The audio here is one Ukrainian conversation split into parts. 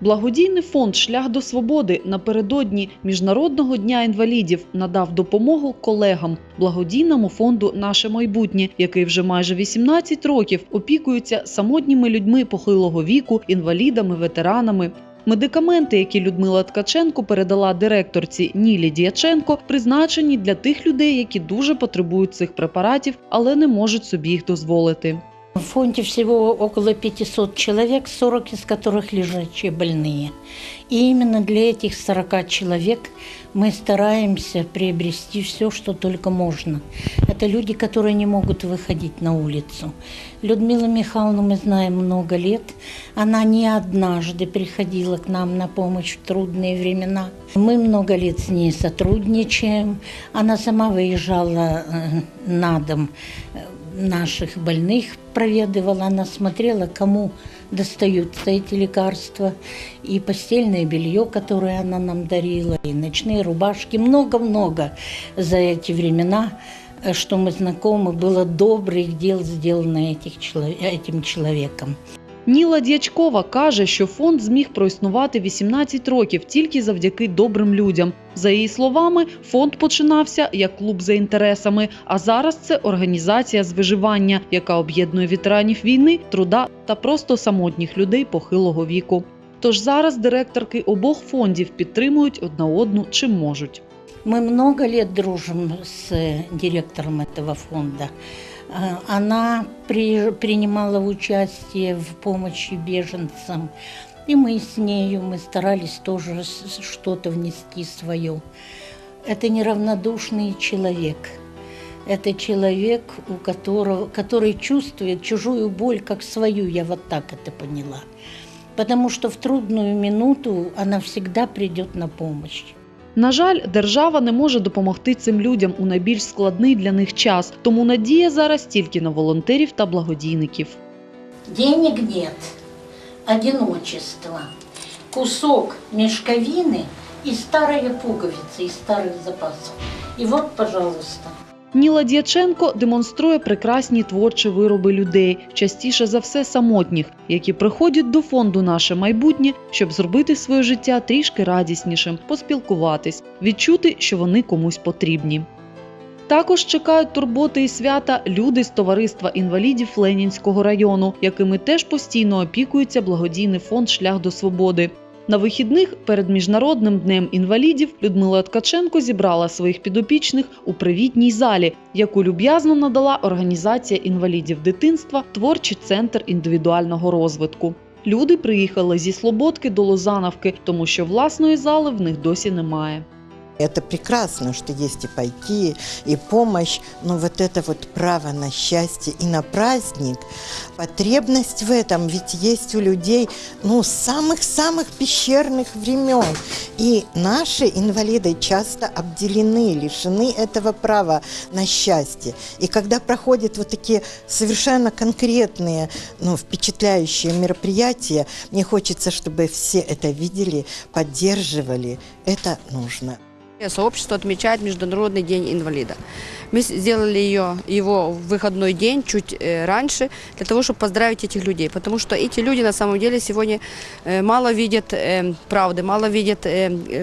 Благодійний фонд Шлях до свободи напередодні Міжнародного дня інвалідів надав допомогу колегам благодійному фонду Наше майбутнє, який вже майже 18 років опікується самотніми людьми похилого віку, інвалідами, ветеранами. Медикаменти, які Людмила Ткаченко передала директорці Нілі Діяченко, призначені для тих людей, які дуже потребують цих препаратів, але не можуть собі їх дозволити. В фонде всего около 500 человек, 40 из которых лежачие больные. И именно для этих 40 человек мы стараемся приобрести все, что только можно. Это люди, которые не могут выходить на улицу. Людмилу Михайловну мы знаем много лет. Она не однажды приходила к нам на помощь в трудные времена. Мы много лет с ней сотрудничаем. Она сама выезжала э, на дом э, наших больных проведывала, она смотрела, кому достаются эти лекарства, и постельное белье, которое она нам дарила, и ночные рубашки, много-много за эти времена, э, что мы знакомы, было добрых дел сделано этих, чело- этим человеком. Ніла Дячкова каже, що фонд зміг проіснувати 18 років тільки завдяки добрим людям. За її словами, фонд починався як клуб за інтересами, а зараз це організація з виживання, яка об'єднує ветеранів війни, труда та просто самотніх людей похилого віку. Тож зараз директорки обох фондів підтримують одна одну чим можуть. Мы много лет дружим с э, директором этого фонда. А, Она при- принимала участие в помощи беженцам, и мы с нею, мы старались тоже что-то внести свое. Это неравнодушный человек. Это человек, у которого, который чувствует чужую боль как свою, я вот так это поняла. Потому что в трудную минуту она всегда придет на помощь. На жаль, держава не може допомогти цим людям у найбільш складний для них час, тому надія зараз тільки на волонтерів та благодійників. Денег нет, одиночество, кусок мешковины и старые пуговицы из старых запасов. И вот, пожалуйста. Ніла Дяченко демонструє прекрасні творчі вироби людей, частіше за все самотніх, які приходять до фонду Наше майбутнє, щоб зробити своє життя трішки радіснішим, поспілкуватись, відчути, що вони комусь потрібні. Також чекають турботи і свята люди з товариства інвалідів Ленінського району, якими теж постійно опікується благодійний фонд Шлях до свободи. На вихідних перед міжнародним днем інвалідів Людмила Ткаченко зібрала своїх підопічних у привітній залі, яку люб'язно надала організація інвалідів дитинства Творчий центр індивідуального розвитку. Люди приїхали зі Слободки до Лозановки, тому що власної зали в них досі немає. Это прекрасно, что есть и пайки, и помощь, но вот это вот право на счастье и на праздник, потребность в этом ведь есть у людей ну, самых-самых пещерных времен. И наши инвалиды часто обделены, лишены этого права на счастье. И когда проходят вот такие совершенно конкретные, ну, впечатляющие мероприятия, мне хочется, чтобы все это видели, поддерживали. Это нужно. Сообщество отмечает Международный день инвалида. Мы сделали ее, его выходной день чуть э, раньше, для того, чтобы поздравить этих людей. Потому что эти люди на самом деле сегодня э, мало видят э, правды, мало видят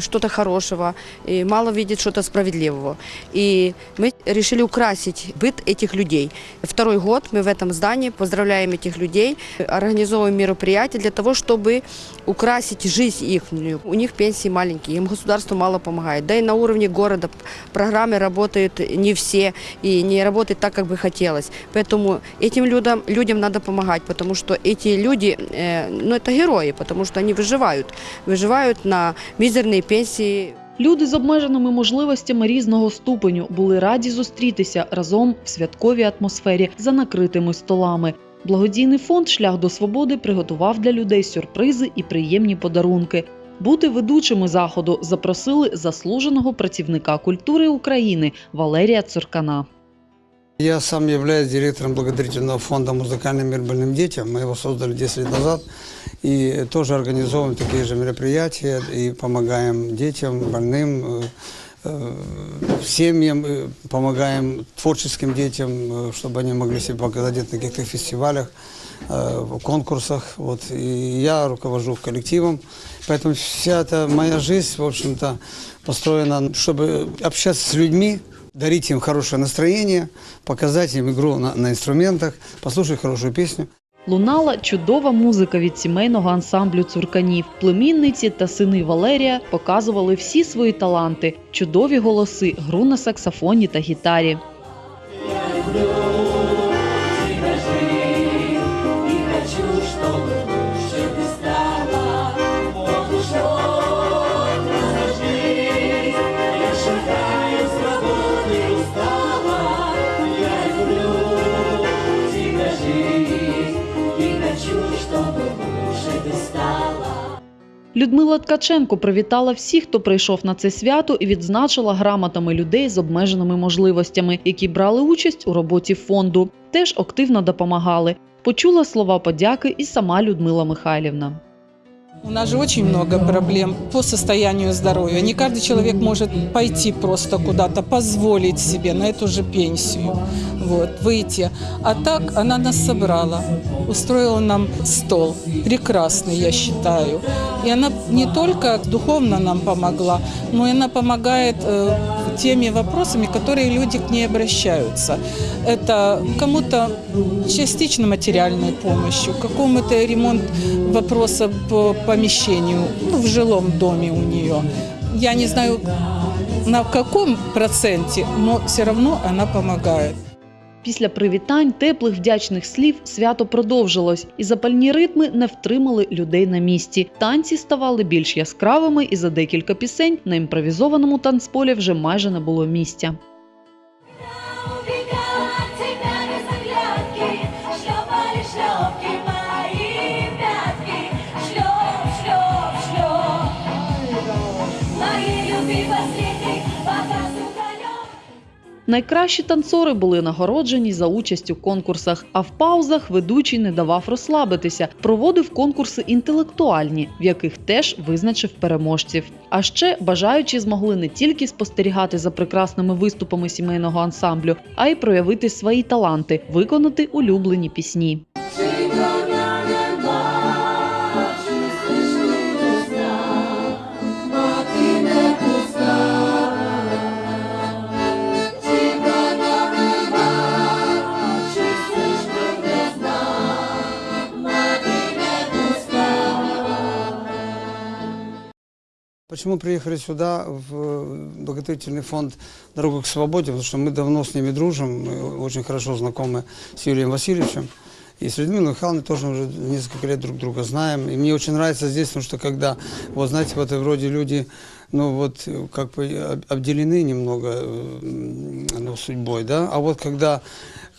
что-то хорошего, и мало видят что-то справедливого. И мы решили украсить быт этих людей. Второй год мы в этом здании поздравляем этих людей, организовываем мероприятия для того, чтобы украсить жизнь их. У них пенсии маленькие, им государство мало помогает. Да и на уровне города программы работают не все и не работают так, как бы хотелось. Поэтому этим людям, людям надо помогать, потому что эти люди, э, ну это герои, потому что они выживают. Выживают на мизерные пенсии. Люди з обмеженими можливостями різного ступеню були раді зустрітися разом в святковій атмосфері за накритими столами. Благодійний фонд Шлях до свободи приготував для людей сюрпризи і приємні подарунки. Бути ведучими заходу запросили заслуженого працівника культури України Валерія Цуркана. Я сам являюсь директором благотворительного фонда «Музыкальный мир больным детям». Мы его создали 10 лет назад. И тоже организовываем такие же мероприятия и помогаем детям, больным, э, э, семьям, э, помогаем творческим детям, э, чтобы они могли себя показать на каких-то фестивалях. э, в конкурсах. Вот, и я руковожу коллективом. Поэтому вся эта моя жизнь, в общем-то, построена, чтобы общаться с людьми, дарить им хорошее настроение, показать им игру на, на инструментах, послушать хорошую песню. Лунала чудова музика від сімейного ансамблю цурканів. Племінниці та сини Валерія показували всі свої таланти, чудові голоси, гру на саксофоні та гітарі. Людмила Ткаченко привітала всіх, хто прийшов на це свято, і відзначила грамотами людей з обмеженими можливостями, які брали участь у роботі фонду. Теж активно допомагали. Почула слова подяки і сама Людмила Михайлівна. У нас же очень много проблем по состоянию здоровья. Не каждый человек может пойти просто куда-то, позволить себе на эту же пенсию, вот, выйти. А так она нас собрала, устроила нам стол, прекрасный, я считаю. И она не только духовно нам помогла, но и она помогает э, теми вопросами, которые люди к ней обращаются. Это кому-то частично материальной помощью, какому-то ремонт вопроса по помещению ну, в жилом доме у нее. Я не знаю на каком проценте, но все равно она помогает. Після привітань, теплих вдячних слів свято продовжилось, і запальні ритми не втримали людей на місці. Танці ставали більш яскравими, і за декілька пісень на імпровізованому танцполі вже майже не було місця. Найкращі танцори були нагороджені за участь у конкурсах, а в паузах ведучий не давав розслабитися, проводив конкурси інтелектуальні, в яких теж визначив переможців. А ще бажаючі змогли не тільки спостерігати за прекрасними виступами сімейного ансамблю, а й проявити свої таланти, виконати улюблені пісні. Почему приехали сюда, в благотворительный фонд «Дорога к свободе», потому что мы давно с ними дружим, мы очень хорошо знакомы с Юрием Васильевичем. И с Людмилой Михайловной тоже уже несколько лет друг друга знаем. И мне очень нравится здесь, потому что когда, вот знаете, вот вроде люди, ну вот как бы об- обделены немного э, ну, судьбой, да, а вот когда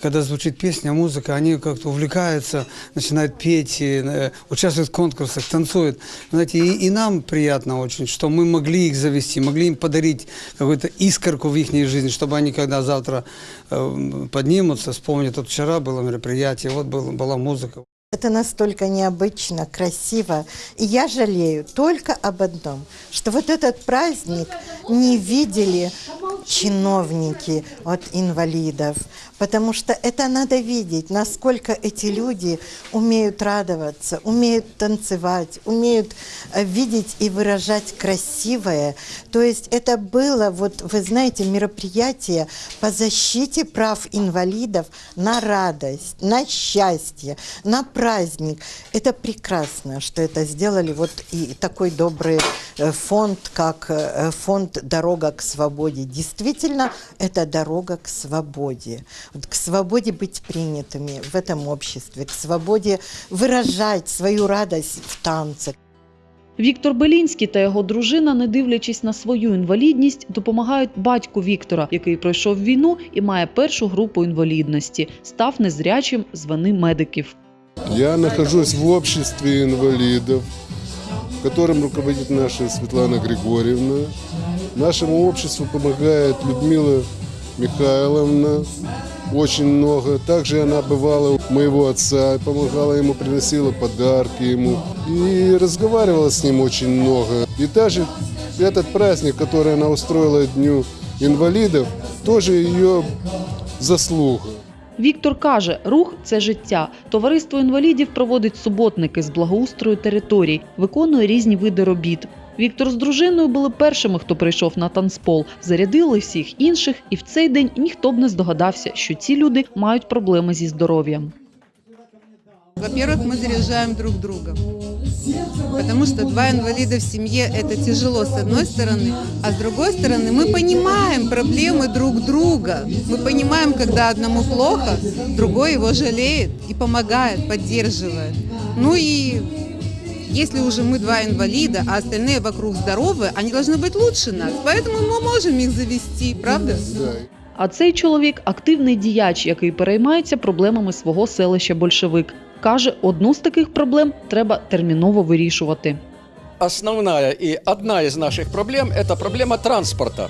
когда звучит песня, музыка, они как-то увлекаются, начинают петь, и, э, участвуют в конкурсах, танцуют. Знаете, и, и нам приятно очень, что мы могли их завести, могли им подарить какую-то искорку в их жизни, чтобы они, когда завтра э, поднимутся, вспомнят, вот вчера было мероприятие, вот был, была музыка. Это настолько необычно, красиво. И я жалею только об одном, что вот этот праздник не видели чиновники от инвалидов, потому что это надо видеть, насколько эти люди умеют радоваться, умеют танцевать, умеют э, видеть и выражать красивое. То есть это было, вот вы знаете, мероприятие по защите прав инвалидов на радость, на счастье, на праздник. Это прекрасно, что это сделали вот и такой добрый э, фонд, как э, фонд «Дорога к свободе». Действительно, это дорога к свободе. Вот к свободе быть принятыми в этом обществе, к свободе выражать свою радость в танце, Віктор Белінський та його дружина, не дивлячись на свою інвалідність, допомагають батьку Віктора, який пройшов війну і має першу групу інвалідності, став незрячим з вини медиків. Я нахожусь в обществе инвалидов, которым руководит наша Светлана Григорьевна. Нашему обществу помогает Людмила Михайловна очень много. Также она бывала у моего отца, помогала ему, приносила подарки ему. И разговаривала с ним очень много. И даже этот праздник, который она устроила Дню инвалидов, тоже ее заслуга. Віктор каже, рух це життя. Товариство інвалідів проводить суботники з благоустрою територій, виконує різні види робіт. Віктор з дружиною були першими, хто прийшов на танцпол, зарядили всіх інших, і в цей день ніхто б не здогадався, що ці люди мають проблеми зі здоров'ям. Во-первых, мы заряжаем друг друга. Потому что два инвалида в семье – это тяжело с одной стороны, а с другой стороны мы понимаем проблемы друг друга. Мы понимаем, когда одному плохо, другой его жалеет и помогает, поддерживает. Ну и если уже мы два инвалида, а остальные вокруг здоровые, они должны быть лучше нас. Поэтому мы можем их завести, правда? Да. А цей чоловік активний діяч, який переймається проблемами свого селища Большевик. Каже, одну з таких проблем треба терміново вирішувати. основная и одна из наших проблем – это проблема транспорта.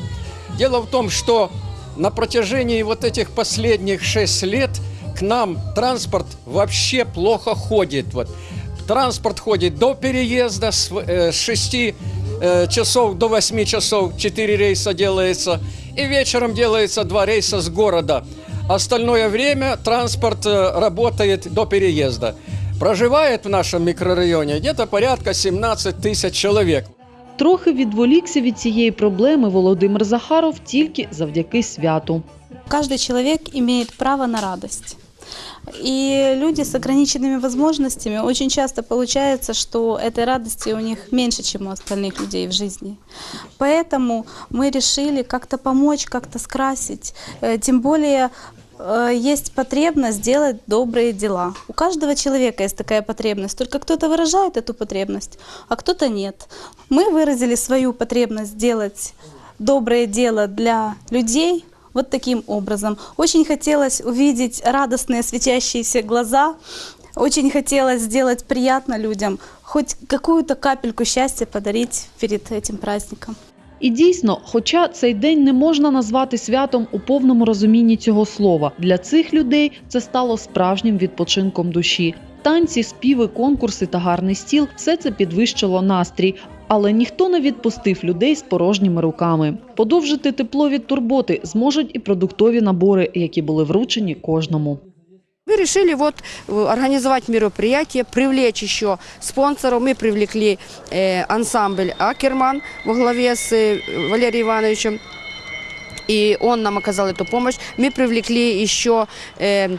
Дело в том, что на протяжении вот этих последних шесть лет к нам транспорт вообще плохо ходит. Вот. Транспорт ходит до переезда с, э, с 6 э, часов до 8 часов, 4 рейса делается, и вечером делается 2 рейса с города. Остальное время транспорт э, работает до переезда. Проживает в нашем микрорайоне где-то порядка 17 тысяч человек. Трохи відволікся від цієї проблеми Володимир Захаров тільки завдяки святу. Каждый человек имеет право на радость. И люди с ограниченными возможностями очень часто получается, что этой радости у них меньше, чем у остальных людей в жизни. Поэтому мы решили как-то помочь, как-то скрасить. Э, Тем более э, есть потребность делать добрые дела. У каждого человека есть такая потребность, только кто-то выражает эту потребность, а кто-то нет. Мы выразили свою потребность делать доброе дело для людей вот таким образом. Очень хотелось увидеть радостные светящиеся глаза, очень хотелось сделать приятно людям, хоть какую-то капельку счастья подарить перед этим праздником. І дійсно, хоча цей день не можна назвати святом у повному розумінні цього слова, для цих людей це стало справжнім відпочинком душі. Танці, співи, конкурси та гарний стіл все це підвищило настрій. Але ніхто не відпустив людей з порожніми руками. Подовжити тепло від турботи зможуть і продуктові набори, які були вручені кожному. Мы решили вот э, организовать мероприятие, привлечь еще спонсоров. Мы привлекли э, ансамбль Акерман во главе с э, Валерием Ивановичем. И он нам оказал эту помощь. Мы привлекли еще, э, по- э,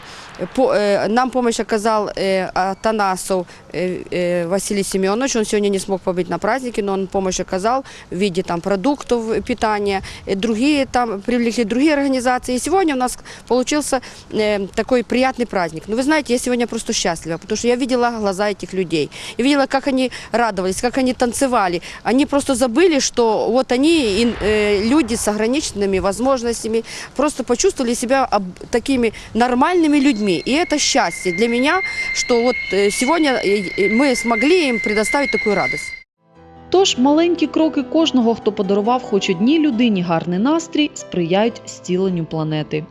нам помощь оказал э, Атанасов э, э, Василий Семенович. Он сегодня не смог побыть на празднике, но он помощь оказал в виде там, продуктов питания. Э, Другие там привлекли другие организации. И сегодня у нас получился э, такой приятный праздник. Но вы знаете, я сегодня просто счастлива, потому что я видела глаза этих людей. Я видела, как они радовались, как они танцевали. Они просто забыли, что вот они, ин- э, люди с ограниченными возможностями, просто почувствовали себя об- такими нормальными людьми. И это счастье для меня, что вот э, сегодня э, э, мы смогли им предоставить такую радость. Тож маленькі кроки кожного, хто подарував хоч одній людині гарний настрій, сприяють зціленню планети.